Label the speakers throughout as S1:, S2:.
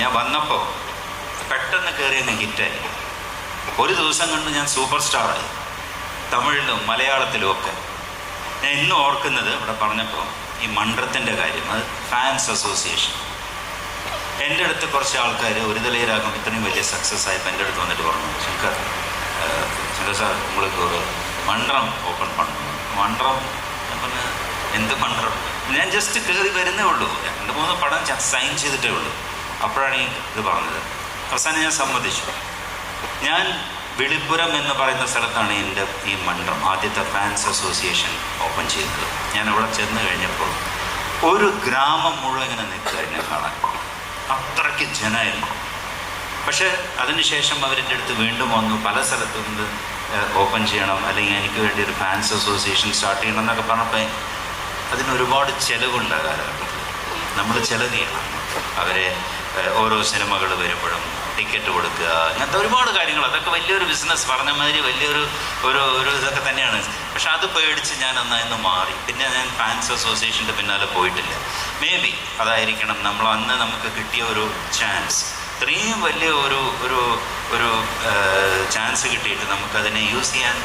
S1: ഞാൻ വന്നപ്പോൾ പെട്ടെന്ന് കയറിയെന്ന് ഹിറ്റായി. ഒരു ദിവസം കൊണ്ട് ഞാൻ സൂപ്പർ സ്റ്റാറായി തമിഴിലും മലയാളത്തിലും ഒക്കെ. ഞാൻ ഇന്നും ഓർക്കുന്നത് ഇവിടെ പറഞ്ഞപ്പോൾ ഈ മണ്ഡലത്തിന്റെ കാര്യം അത് ഫാൻസ് അസോസിയേഷൻ എന്റെ അടുത്ത് കുറച്ച് ആൾക്കാർ ഒരു തലയിലാകും ഇത്രയും വലിയ സക്സസ് ആയപ്പോൾ എന്റെ അടുത്ത് വന്നിട്ട് പറഞ്ഞു ശങ്കർ ശങ്കർ സാർ നമ്മൾക്ക് ഒരു മണ്ഡലം ഓപ്പൺ പണ്ട് മണ്ഡലം എന്ത് മണ്ഡലം? ഞാൻ ജസ്റ്റ് കയറി വരുന്നേ ഉള്ളൂ. രണ്ട് മൂന്ന് പടം സൈൻ ചെയ്തിട്ടേ ഉള്ളൂ. അപ്പോഴാണ് ഈ ഇത് പറഞ്ഞത്. അവസാനം ഞാൻ സമ്മതിച്ചു. ഞാൻ വിളിപ്പുരം എന്ന് പറയുന്ന സ്ഥലത്താണ് എന്റെ ഈ മണ്ഡലം ആദ്യത്തെ ഫാൻസ് അസോസിയേഷൻ ഓപ്പൺ ചെയ്തത്. ഞാൻ അവിടെ ചെന്ന് കഴിഞ്ഞപ്പോൾ ഒരു ഗ്രാമം മുഴുവൻ ഇങ്ങനെ നിൽക്കുക എന്നെ കാണാൻ. അത്രയ്ക്ക് ജനമായിരുന്നു. പക്ഷേ അതിനുശേഷം അവരെന്റെ അടുത്ത് വീണ്ടും വന്നു. പല സ്ഥലത്തും ഓപ്പൺ ചെയ്യണം അല്ലെങ്കിൽ എനിക്ക് വേണ്ടി ഒരു ഫാൻസ് അസോസിയേഷൻ സ്റ്റാർട്ട് ചെയ്യണം എന്നൊക്കെ പറഞ്ഞപ്പോൾ അതിന് ഒരുപാട് നമ്മൾ ചിലവ് ചെയ്യണം. അവരെ ഓരോ സിനിമകൾ വരുമ്പോഴും ടിക്കറ്റ് കൊടുക്കുക അങ്ങനത്തെ ഒരുപാട് കാര്യങ്ങൾ. അതൊക്കെ വലിയൊരു ബിസിനസ് പറഞ്ഞ മാതിരി വലിയൊരു ഒരു ഒരു ഇതൊക്കെ തന്നെയാണ്. പക്ഷെ അത് പേടിച്ച് ഞാൻ അന്ന് മാറി. പിന്നെ ഞാൻ ഫാൻസ് അസോസിയേഷന്റെ പിന്നാലെ പോയിട്ടില്ല. മേ ബി അതായിരിക്കണം. നമ്മൾ അന്ന് നമുക്ക് കിട്ടിയ ഒരു ചാൻസ് ഇത്രയും വലിയ ഒരു ഒരു ഒരു ചാൻസ് കിട്ടിയിട്ട് നമുക്കതിനെ യൂസ് ചെയ്യാൻ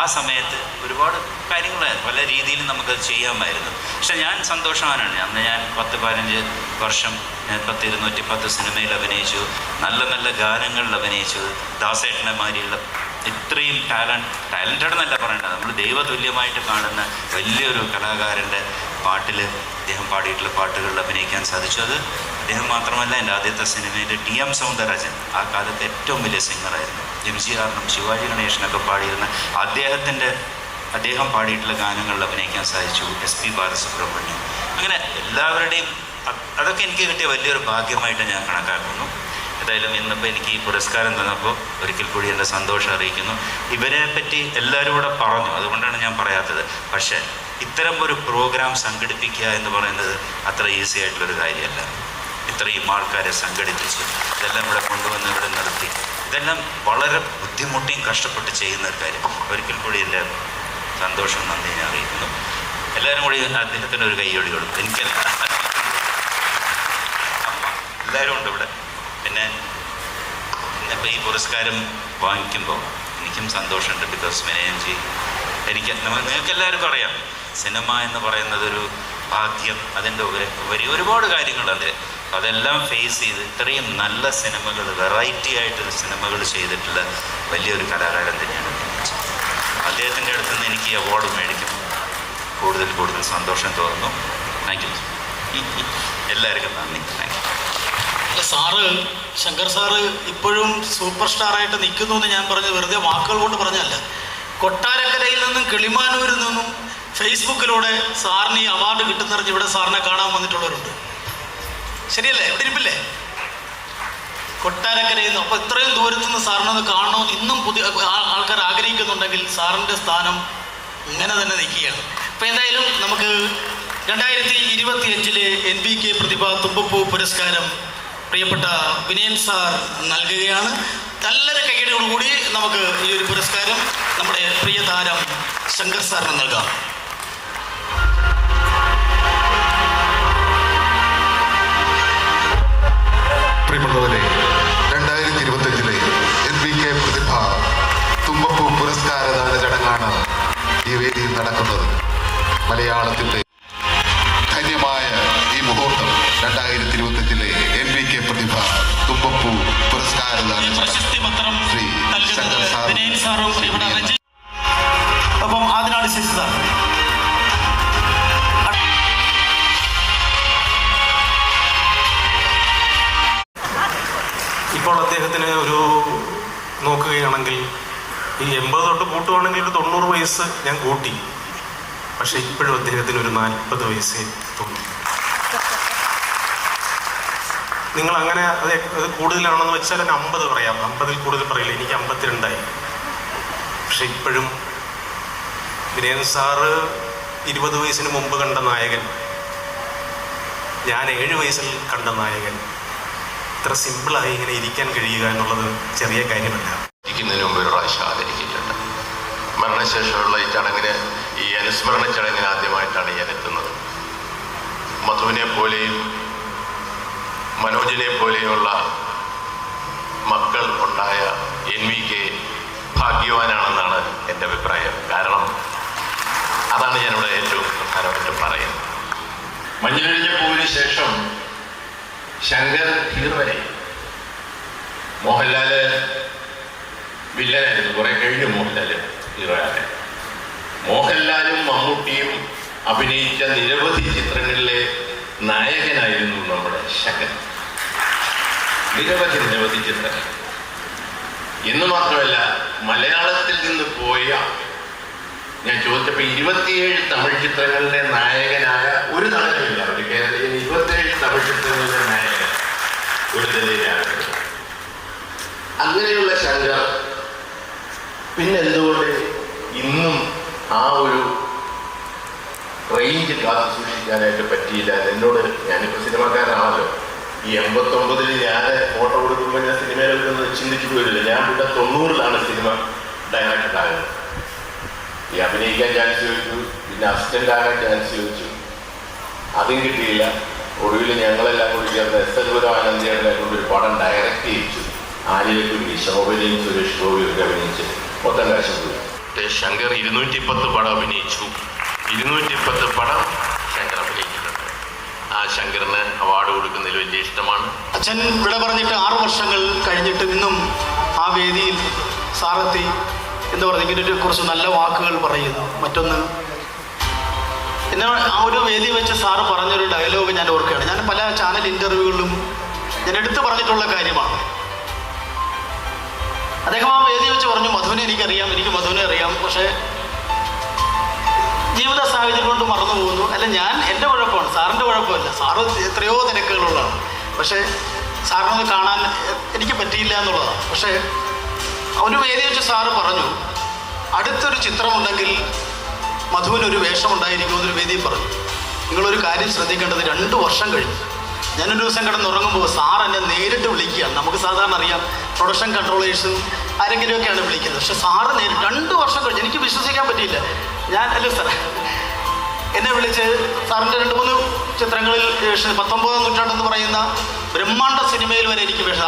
S1: ആ സമയത്ത് ഒരുപാട് കാര്യങ്ങളായിരുന്നു. പല രീതിയിലും നമുക്കത് ചെയ്യാമായിരുന്നു. പക്ഷെ ഞാൻ സന്തോഷവാനാണ്. അന്ന് ഞാൻ പത്ത് പതിനഞ്ച് വർഷം ഞാൻ പത്ത് ഇരുന്നൂറ്റി പത്ത് സിനിമയിൽ അഭിനയിച്ചു. നല്ല നല്ല ഗാനങ്ങളിൽ അഭിനയിച്ചു. ദാസേട്ടനെ മാതിരിയുള്ള ഇത്രയും ടാലന്റ് ടാലന്റഡ് എന്നല്ല പറയേണ്ടത്. നമ്മൾ ദൈവതുല്യമായിട്ട് കാണുന്ന വലിയൊരു കലാകാരന്റെ പാട്ടിൽ അദ്ദേഹം പാടിയിട്ടുള്ള പാട്ടുകളിൽ അഭിനയിക്കാൻ സാധിച്ചു. അത് അദ്ദേഹം മാത്രമല്ല എന്റെ ആദ്യത്തെ സിനിമയിൽ ടി എം സൗന്ദരരാജൻ ആ കാലത്ത് ഏറ്റവും വലിയ സിംഗറായിരുന്നു. എം ജി ശിവാജി ഗണേശനൊക്കെ പാടിയിരുന്ന അദ്ദേഹത്തിന്റെ അദ്ദേഹം പാടിയിട്ടുള്ള ഗാനങ്ങളിൽ അഭിനയിക്കാൻ സാധിച്ചു എസ് പി ബാലസുബ്രഹ്മണ്യം. അങ്ങനെ എല്ലാവരുടെയും അതൊക്കെ എനിക്ക് കിട്ടിയ വലിയൊരു ഭാഗ്യമായിട്ട് ഞാൻ കണക്കാക്കുന്നു. ഏതായാലും ഇന്നിപ്പോൾ എനിക്ക് ഈ പുരസ്കാരം തന്നപ്പോൾ ഒരിക്കൽ കൂടി എന്റെ സന്തോഷം അറിയിക്കുന്നു. ഇവരെ പറ്റി എല്ലാവരും കൂടെ പറഞ്ഞു അതുകൊണ്ടാണ് ഞാൻ പറയാത്തത്. പക്ഷേ ഇത്തരം ഒരു പ്രോഗ്രാം സംഘടിപ്പിക്കുക എന്ന് പറയുന്നത് അത്ര ഈസി ആയിട്ടുള്ളൊരു കാര്യമല്ല. ഇത്രയും ആൾക്കാരെ സംഘടിപ്പിച്ച് ഇതെല്ലാം ഇവിടെ കൊണ്ടുവന്ന് ഇവിടെ നിർത്തി ഇതെല്ലാം വളരെ ബുദ്ധിമുട്ടിയും കഷ്ടപ്പെട്ട് ചെയ്യുന്ന ഒരു കാര്യം. ഒരിക്കൽ കൂടി എന്റെ സന്തോഷം നന്ദി ഞാൻ അറിയിക്കുന്നു. എല്ലാവരും കൂടി അദ്ദേഹത്തിന് ഒരു കൈയൊടി കൊടുക്കും. എനിക്കല്ല. എല്ലാവരും ഉണ്ട് ഇവിടെ. പിന്നെ ഇന്നിപ്പോൾ ഈ പുരസ്കാരം വാങ്ങിക്കുമ്പോൾ എനിക്കും സന്തോഷമുണ്ട്. ബിക്കോസ് മെനേജ് എനിക്ക് നിങ്ങൾക്ക് എല്ലാവർക്കും അറിയാം. സിനിമ എന്ന് പറയുന്നത് ഒരു ഭാഗ്യം അതിന്റെ ഉപരി ഒരുപാട് കാര്യങ്ങളുണ്ട്. അതെല്ലാം ഫേസ് ചെയ്ത് ഇത്രയും നല്ല സിനിമകൾ വെറൈറ്റി ആയിട്ട് സിനിമകൾ ചെയ്തിട്ടുള്ള വലിയൊരു കലാകാരൻ തന്നെയാണ് അദ്ദേഹത്തിന്റെ അടുത്ത് നിന്ന് എനിക്ക് അവാർഡ് മേടിക്കും. കൂടുതൽ കൂടുതൽ സന്തോഷം തോന്നുന്നു. താങ്ക് യു എല്ലാവർക്കും നന്ദി. Thank you
S2: sir Shankar sir ഇപ്പോഴും സൂപ്പർ സ്റ്റാറായിട്ട് നിൽക്കുന്നു എന്ന് ഞാൻ പറഞ്ഞത് വെറുതെ വാക്കുകൾ കൊണ്ട് പറഞ്ഞല്ല കൊട്ടാരക്കരയിൽ നിന്നും കിളിമാനൂരിൽ നിന്നും ഫേസ്ബുക്കിലൂടെ സാറിന് ഈ അവാർഡ് കിട്ടുന്നറിഞ്ഞ് ഇവിടെ സാറിനെ കാണാൻ വന്നിട്ടുള്ളവരുണ്ട്. ശരിയല്ലേ? ഇവിടെ ഇരിപ്പില്ലേ കൊട്ടാരക്കരയിൽ നിന്ന് അപ്പോൾ ഇത്രയും ദൂരത്തു നിന്ന് സാറിനൊന്ന് കാണണോ? ഇന്നും പുതിയ ആൾക്കാർ ആഗ്രഹിക്കുന്നുണ്ടെങ്കിൽ സാറിന്റെ സ്ഥാനം ഇങ്ങനെ തന്നെ നിൽക്കുകയാണ്. അപ്പോൾ എന്തായാലും നമുക്ക് രണ്ടായിരത്തി ഇരുപത്തി അഞ്ചിലെ എൻ ബി കെ പ്രതിഭ തുമ്പപ്പൂ പുരസ്കാരം പ്രിയപ്പെട്ട വിനയൻ സാർ നൽകുകയാണ്. നല്ലൊരു കൈയടിയോടുകൂടി നമുക്ക് ഈ ഒരു പുരസ്കാരം നമ്മുടെ പ്രിയ താരം ശങ്കർ സാറിന് നൽകാം.
S3: മലയാളത്തിന്റെ ധന്യമായ ഈ മുഹൂർത്തം രണ്ടായിരത്തി ഇരുപത്തഞ്ചിലെ എൻ വി കെ പ്രതിഭ തുമ്പപ്പൂ പുരസ്കാരദാന ശ്രീ ശങ്കർ
S2: സാറും അപ്പം അതിനാണ്
S4: ഇപ്പോൾ അദ്ദേഹത്തിന് ഒരു നോക്കുകയാണെങ്കിൽ ഈ എൺപത് തൊട്ട് കൂട്ടുവാണെങ്കിൽ ഒരു തൊണ്ണൂറ് വയസ്സ് ഞാൻ കൂട്ടി. പക്ഷെ ഇപ്പോഴും അദ്ദേഹത്തിന് ഒരു നാൽപ്പത് വയസ്സേ തോന്നി നിങ്ങൾ അങ്ങനെ അത് അത് കൂടുതലാണെന്ന് വെച്ചാൽ എന്നെ അമ്പത് പറയാം. അമ്പതിൽ കൂടുതൽ പറയില്ല. എനിക്ക് അമ്പത്തിരണ്ടായി. പക്ഷെ ഇപ്പോഴും വിനയൻ സാറ് ഇരുപത് വയസ്സിന് മുമ്പ് കണ്ട നായകൻ ഞാൻ ഏഴ് വയസ്സിൽ കണ്ട നായകൻ ഇത്ര സിമ്പിളായി ഇങ്ങനെ ഇരിക്കാൻ കഴിയുക എന്നുള്ളത് ചെറിയ കാര്യമല്ല.
S5: ഇരിക്കുന്നതിന് മുമ്പ് ഒരു പ്രാവശ്യം ആദരിച്ചിട്ടുണ്ട്. മരണശേഷമുള്ള ഈ ചടങ്ങിന് ഈ അനുസ്മരണ ചടങ്ങിന് ആദ്യമായിട്ടാണ് ഞാൻ എത്തുന്നത്. മധുവിനെ പോലെയും മനോജിനെ പോലെയുള്ള മക്കൾ ഉണ്ടായ എൻ വി കെ ഭാഗ്യവാനാണെന്നാണ് എന്റെ അഭിപ്രായം. കാരണം അതാണ് ഞാനിവിടെ ഏറ്റവും പ്രധാനമായിട്ട് പറയുന്നത്. മഞ്ഞുകഴിഞ്ഞ പൂവിന് ശേഷം ശങ്കർ ഹീറോയായി മോഹൻലാൽ വില്ലനായിരുന്നു. കുറെ കഴിഞ്ഞു മോഹൻലാൽ. ഹീറോയാണ് മോഹൻലാലും മമ്മൂട്ടിയും അഭിനയിച്ച നിരവധി ചിത്രങ്ങളിലെ നായകനായിരുന്നു നമ്മുടെ ശകൻ. നിരവധി നിരവധി ചിത്രങ്ങൾ. എന്ന് മാത്രമല്ല മലയാളത്തിൽ നിന്ന് പോയ ഞാൻ ചോദിച്ചപ്പോൾ ഇരുപത്തിയേഴ് തമിഴ് ചിത്രങ്ങളിലെ നായകനായ ഒരു നടനുമില്ല. ഒരു കേരളീയൻ ഇരുപത്തിയേഴ് തമിഴ് ചിത്രങ്ങളിലെ നായകൻ. ഒരു നിലയിലാണ് അങ്ങനെയുള്ള ശങ്കർ പിന്നെ എന്തുകൊണ്ട് ഇന്നും ആ ഒരു റേഞ്ച് കാത്തു സൂക്ഷിക്കാനായിട്ട് പറ്റിയില്ല? എന്നോട് ഞാനിപ്പോൾ സിനിമക്കാരനാണല്ലോ. ഈ എൺപത്തൊമ്പതിൽ ഞാൻ ഫോട്ടോ കൊടുക്കുമ്പോൾ ഞാൻ സിനിമയിലൊക്കെ ചിന്തിച്ചിട്ട് വരില്ല. ഞാൻ പിന്നെ തൊണ്ണൂറിലാണ് സിനിമ ഡയറക്ടർ ആകുന്നത് ഈ അഭിനയിക്കാൻ ചാൻസ് ചോദിച്ചു പിന്നെ അസിസ്റ്റന്റ് ആകാൻ ചാൻസ് ചോദിച്ചു. അതും കിട്ടിയില്ല. ഒടുവിൽ ഞങ്ങളെല്ലാം കൂടി ചേർന്ന് എസ് എൽ പുരം ആനന്ദിയുടെ കൊണ്ട് ഒരു പടം ഡയറക്റ്റ് ചെയ്യിച്ചു. ആലിലക്കുരുവി ശോഭനയും സുരേഷ് ഗോപിയൊക്കെ ഒക്കെ കാശം ശങ്കർ ഇരുന്നൂറ്റി പത്ത് പടം അഭിനയിച്ചു. ഇരുന്നൂറ്റി പത്ത് പടം ശങ്കർ അഭിനയിച്ചിട്ടുണ്ട് ആ ശങ്കറിന് അവാർഡ് കൊടുക്കുന്നതിൽ വലിയ ഇഷ്ടമാണ്.
S2: അച്ഛൻ ഇവിടെ പറഞ്ഞിട്ട് ആറു വർഷങ്ങൾ കഴിഞ്ഞിട്ട് ഇന്നും ആ വേദിയിൽ സാറെത്തി എന്താ പറയുക ഇങ്ങനെ കുറച്ച് നല്ല വാക്കുകൾ പറയുന്നു. മറ്റൊന്ന് എന്നെ ആ ഒരു വേദി വെച്ച് സാറ് പറഞ്ഞൊരു ഡയലോഗ് ഞാൻ ഓർക്കുകയാണ്. ഞാൻ പല ചാനൽ ഇന്റർവ്യൂകളിലും ഞാൻ എടുത്തു പറഞ്ഞിട്ടുള്ള കാര്യമാണ്. അദ്ദേഹം ആ വേദി മധുവിനെ എനിക്കറിയാം എനിക്ക് മധുവിനെ അറിയാം. പക്ഷേ ജീവിത സാഹചര്യം കൊണ്ട് മറന്നു പോകുന്നു. അല്ല ഞാൻ എന്റെ കുഴപ്പമാണ്. സാറിന്റെ കുഴപ്പമല്ല. സാറ് എത്രയോ തിരക്കുകളുള്ളതാണ്. പക്ഷേ സാറിനൊന്ന് കാണാൻ എനിക്ക് പറ്റിയില്ല എന്നുള്ളതാണ്. പക്ഷേ ഒരു വേദി വെച്ച് സാറ് പറഞ്ഞു അടുത്തൊരു ചിത്രമുണ്ടെങ്കിൽ മധുവിനൊരു വേഷമുണ്ടായിരിക്കുമെന്നൊരു വേദിയും പറഞ്ഞു. നിങ്ങളൊരു കാര്യം ശ്രദ്ധിക്കേണ്ടത് രണ്ട് വർഷം കഴിഞ്ഞു. ഞാനൊരു ദിവസം കിടന്നുറങ്ങുമ്പോൾ സാർ എന്നെ നേരിട്ട് വിളിക്കുകയാണ് നമുക്ക് സാധാരണ അറിയാം പ്രൊഡക്ഷൻ കൺട്രോളേഴ്സും ആരെങ്കിലുമൊക്കെയാണ് വിളിക്കുന്നത്. പക്ഷെ സാറ് നേരിട്ട് രണ്ട് വർഷം കഴിഞ്ഞ് എനിക്ക് വിശ്വസിക്കാൻ പറ്റിയില്ല. ഞാൻ അല്ല സാർ എന്നെ വിളിച്ച് സാറിന്റെ രണ്ട് മൂന്ന് ചിത്രങ്ങളിൽ പത്തൊമ്പതാം നൂറ്റാണ്ടെന്ന് പറയുന്ന ബ്രഹ്മാണ്ഡ സിനിമയിൽ വരെ എനിക്ക് വേഷം